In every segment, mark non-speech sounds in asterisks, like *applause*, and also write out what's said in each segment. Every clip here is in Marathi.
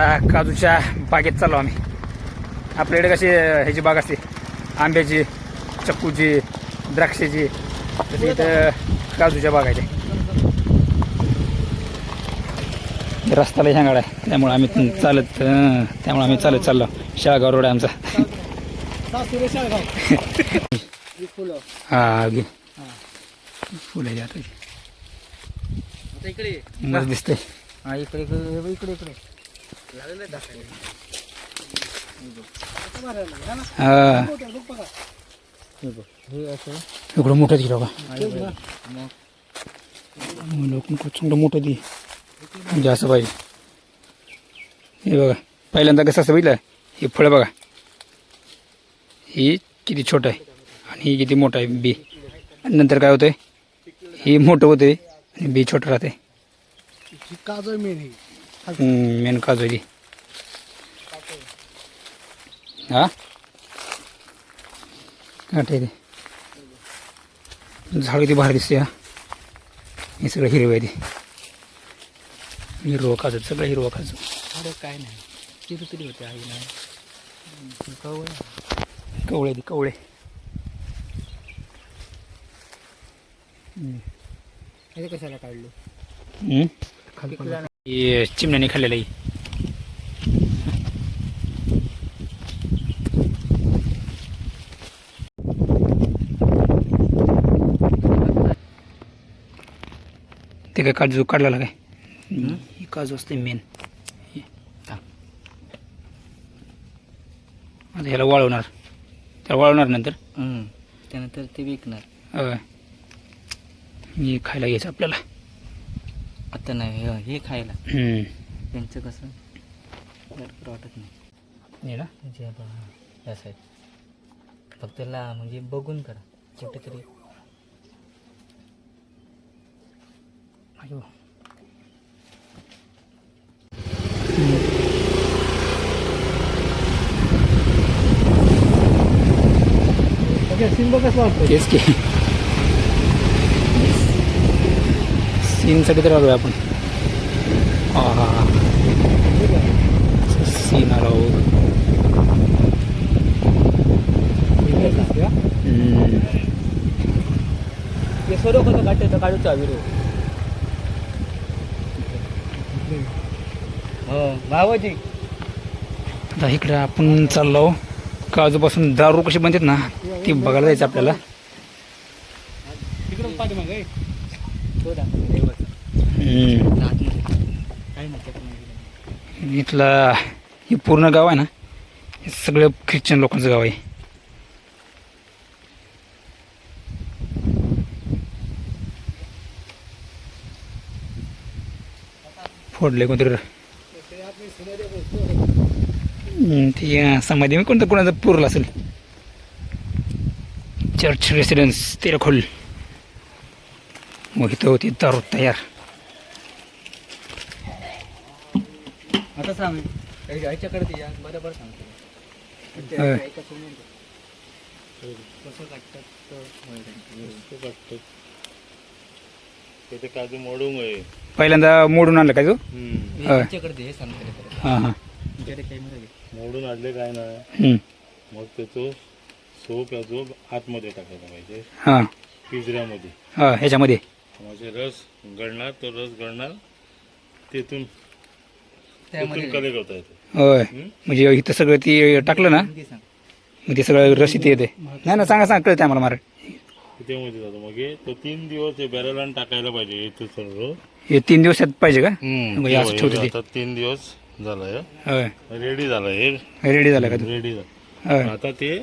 आता काजूच्या बागेत चाललो आम्ही. आपल्याकडे कशी ह्याची बाग असते आंब्याची चक्कूची द्राक्षाची तशी इथं काजूच्या बाग आहे ते रस्त्याला ह्यांगाड आहे त्यामुळे आम्ही चालत त्यामुळे आम्ही चालत चाललो. शाळगाव रोड आहे आमचा. हा घे फुलं ये. मस्त दिसतंय. हा इकडे इकडे इकडे इकडे. एवढं मोठं दिलं बघा. आहे लोक चांगलं मोठं दे म्हणजे असं पाहिजे. हे बघा पहिल्यांदा कसं असं बघितलं? हे फळं बघा. हे किती छोटं आहे आणि ही किती मोठं आहे बी. आणि नंतर काय होतंय? हे मोठं होतंय आणि बी छोटं राहते काजळ मेन मेन काजू आहे ती हा? काटे ते झाड किती भारी दिसते हा. हे सगळं हिरवं आहे ते. हिरवं काजू सगळं हिरवं काजू. अरे काय नाही. तिथे तरी होते आई नाही कवळ. कवळे ते कवळे. कशाला काढलं? खाली चिमण्याने खाल्लेलं आहे. ते काय काजू काढलेला काय? ही काजू असते मेन आता ह्याला वाळवणार. त्याला वाळवणार नंतर? त्यानंतर ते विकणार. हे खायला घ्यायचं आपल्याला. आता नाही हे- हे खायला. त्यांचं कसं? बरोबर वाटत नाही. ना म्हणजे आता या साईड फक्त ला म्हणजे बघून करा कुठेतरी. अयो. सिंब कसं वाटतं तेच की. सीनसाठी तर आलोय आपण. हा. हा हा सीन आलो कसं काढते? तर काढूचा हो भावाजी. आता इकडे आपण चाललो. काजूपासून दारू कशी बनतात ना ती बघायला जायचं आपल्याला. तिकडून आहे. तो दाखव, देवाचा. हम्म. आतमध्ये. काय इथला हे पूर्ण गाव आहे ना हे सगळं ख्रिश्चन लोकांचं गाव आहे. फोडले कोणतरी. ते समाधी मी कोणतं कोणाचं पुरलं असेल? Church residence Terekhol. मग इथं होती दारू तयार. ते या बरोबर सांगतो ते होय. ऐका समजून घे. कसं काढतात तर होय. ते काजू मोडून आहे पहिल्यांदा मोडून आणलं काय तू हे होय. यांच्याकडे दे, हे सांगतो रे. हां हां तुमच्याकडे कॅमेरा घे. मोडून आणले काय नाही हम्म. मग त्याचं सो काजू आतमध्ये टाकायला पाहिजे हां पिंजऱ्यामध्ये हां ह्याच्यामध्ये म्हणजे रस गळणार तो रस गळणार तेथून त्यामध्ये. तेथून कले करता येते? होय. हम्म? म्हणजे इथं सगळं ती टाकलं ना? हिंदी सांग. मग ते सगळं रस इथे येते नाही ना सांगा सांगा कळते आम्हाला मार त्यामध्ये जातो मग. हे तो तीन दिवस हे बॅरलान टाकायला पाहिजे इथे सर्व. हे तीन दिवसात पाहिजे का? हे असं ठेवते ते. आता तीन दिवस झालाय. होय. रेडी झालं हे. रेडी झालं का तू? रेडी झालं. होय. आता ते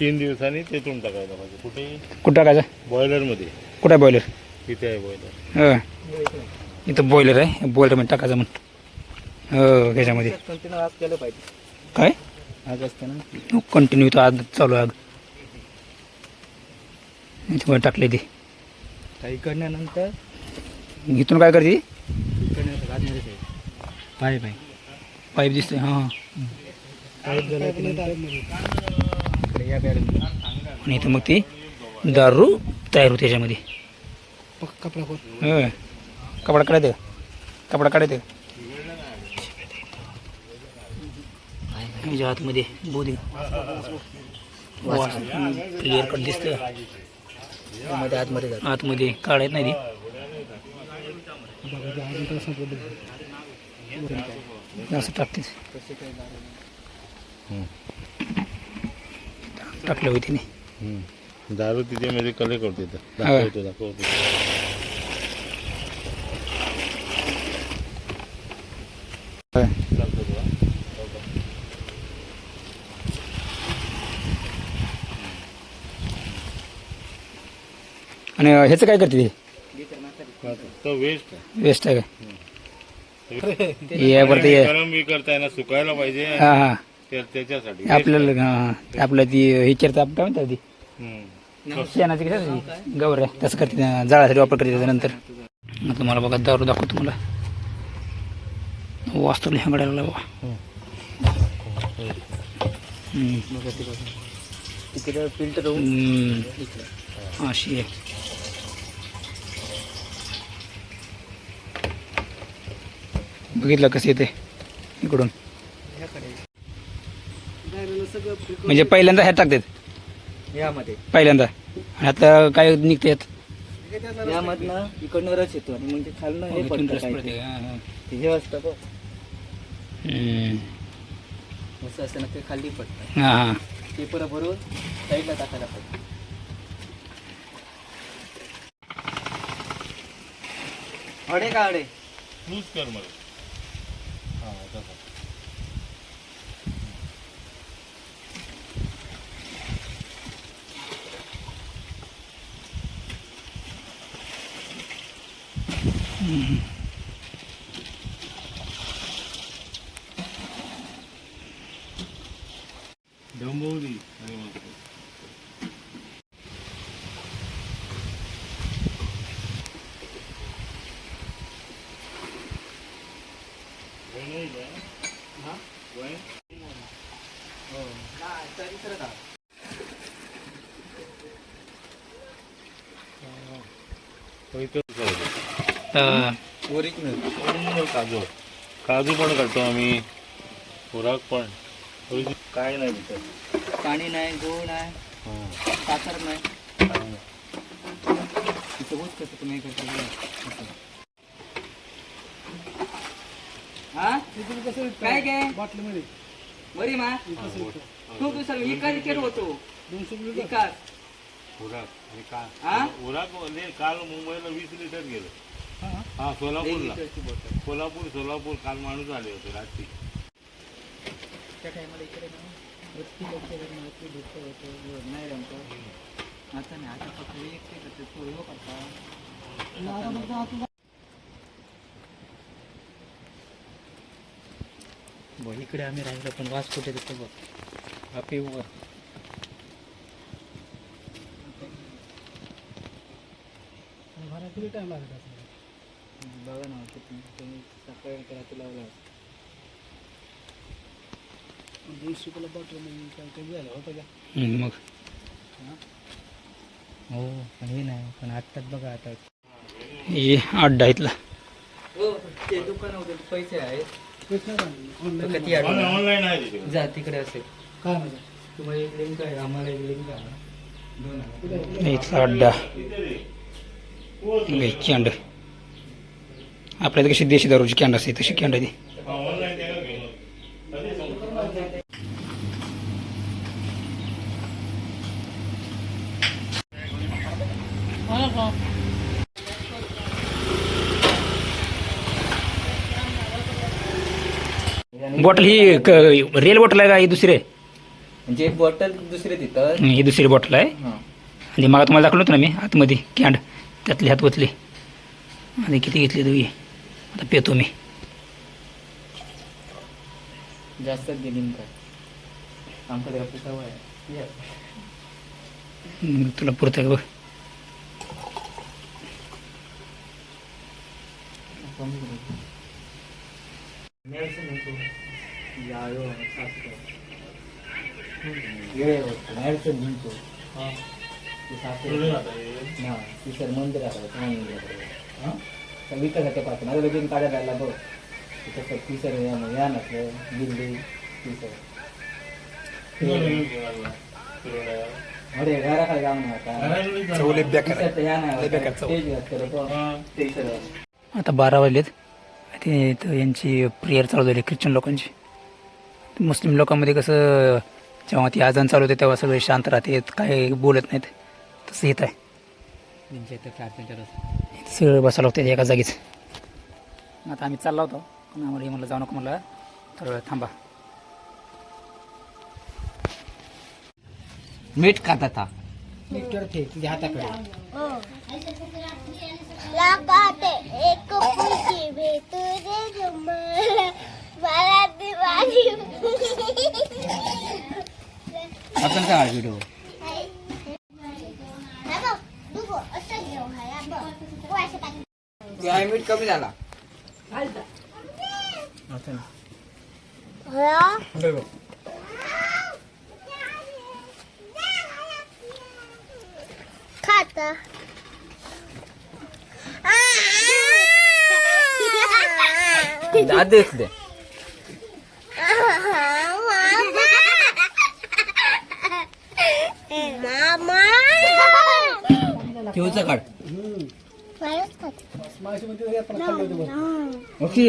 तीन दिवसांनी तेथून टाकायला पाहिजे. कुठे? कुठं टाकायचं? बॉयलरमध्ये कुठं आहे बॉयलर तिथे आहे बॉयलर होय. इथं बॉयलर आहे. बॉयलरमध्ये टाकायचं म्हणून. हो ह्याच्यामध्ये कंटिन्यू आज केलं पाहिजे. काय? आज असते ना. कंटिन्यू तो आग चालू आहे आग इथे टाकले ते. काही कडल्यानंतर इथून काय करते? ठेव. पाय पाय. पाईप दिसते हां पाईप झाला की नंतर इकडे या बॅरल आणि इथं मग ती दारू तयार होते त्याच्यामध्ये. कपडा होय. कपडा काढायचं का? कपडा काढायचं का? ह्याच्या आतमध्ये बोधी क्लिअर कट दिसतं मध्ये आतमध्ये जातो. आतमध्ये काढायत नाही ती. असं टाकते. टाकलं होती हम्म. दारू तिथे मध्ये कले करते इथं. हा. दाखवतो दाखवतो. आणि ह्याचं काय करते ते? तो वेस्ट आहे. वेस्ट आहे का? *laughs* हे बरं ते. गरम बी करताय ना सुकायला पाहिजे. हां हां. त्या- त्याच्यासाठी आपल्याला हां आपलं ती हे करतं आपण काय म्हणतात ती? हम्म. शेणाची कसं गौर आहे तसं करते ना, जाळासाठी वापर करते त्याच्यानंतर. मग तुम्हाला बघा दारू दाखवतो तुम्हाला वास्तव ह्यांगड्याला लागला बाबा हम्म. तिकडे फिल्टर हम्म. अशी आहे. बघितलं कसं येते इकडून. म्हणजे पहिल्यांदा ह्यात टाकतात? यामध्ये. पहिल्यांदा. आणि आता काय निघते यात यामधनं इकडनं रस येतो आणि मग ते खालनं हे इथून पडतं रस काय पडते. हा, हा. ते हे असतं बघ. हम्म. असं असतं ना ते खाली पडतं. हा हा. ते परत भरून साईडला टाकायला पडतं अडे का अडे? कर मला Mm-hmm. ओरिजिनल. काजू. काजू पण काढतो आम्ही. खुराक पण. काय नाही तिथं. पाणी नाही गूळ नाही हा. साखर नाही. बघ कसं तुम्ही हा काय काय बाटलीमध्ये बरी मा. तू तू सर विकास केलं होतो विकास म्हणजे काल मुंबईला वीस लिटर गेलं. हा सोलापूरला. कोल्हापूर सोलापूर काल माणूस आले होते रात्री. त्या टायमाला इकडे लोक भेटतं होतं नाही रमतं आता नाही आता फक्त एकटे करते हो करता बघ इकडे आम्ही राहिलो पण वास कुठे देतो बघ. आपे वर भरायला किती टाइम लागत असेल? बघा ना किती तुम्ही सकाळी रात्री लावला दोनशे रुपयाला बॉटल म्हणजे काय कमी झालं होतं का? मग. हो? पण हे नाही पण आत्ताच बघा आता. हे अड्डा इथला. हो ते दुकान होते पैसे आहेत. किती ऑनलाईन आहे जा तिकडे असेल काय म्हणजे तुम्हाला एक लिंक आहे आम्हाला एक लिंक आहे. दोन आहे. इथला अड्डा. लय कॅन्ड आपल्या इथं कशी देशी दारूची कॅन्ड असते तशी कॅन्ड आहे बॉटल ही क- रिअल बॉटल आहे का ही दुसरी? आहे म्हणजे बॉटल दुसरे तिथं. ही दुसरी बॉटल आहे. हां. आणि मग तुम्हाला दाखवलं होतं ना मी आतमध्ये कॅन्ड त्यातले हात वतले आणि किती घेतली तुम्ही आता पेतो मी. जास्त गेली काय? आमच्याकडे आपली सवय आहे. तुला पुरतं का बघ? कमी करू. विकासाच्या पासून माझं लगीन काढायला लागला बघ तिथं सर ती सर या या नसलं दिल्ली ती सर अरे जाऊ नका. आता बारा वाजलेत ते इथं यांची प्रेयर चालू झाली ख्रिश्चन लोकांची मुस्लिम लोकांमध्ये कसं जेव्हा ती आजान चालू होते तेव्हा सगळे शांत राहतात काय बोलत नाहीत तसं येत आहे सगळं बसायला लागतं एका जागीच. आता आम्ही चाललो होतो. पण आम्हाला हे म्हणलं जाऊ नको म्हणलं. थोडा वेळ थांबा. मीठ खाता था तुझ्या हाताकडे. एक मला दिवाळी. आपण काय व्हिडिओ असं घेऊ हा बघ वाशे टाक मीठ कमी झाला. खात दाद दे ठेवचं काढ. ओके